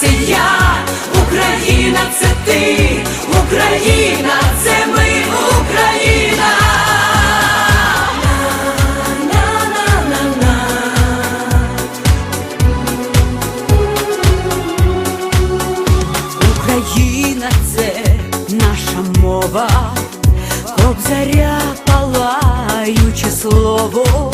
це я, Україна, це ти, Україна, це ми, Україна. Україна це наша мова, обзаря палаюче слово.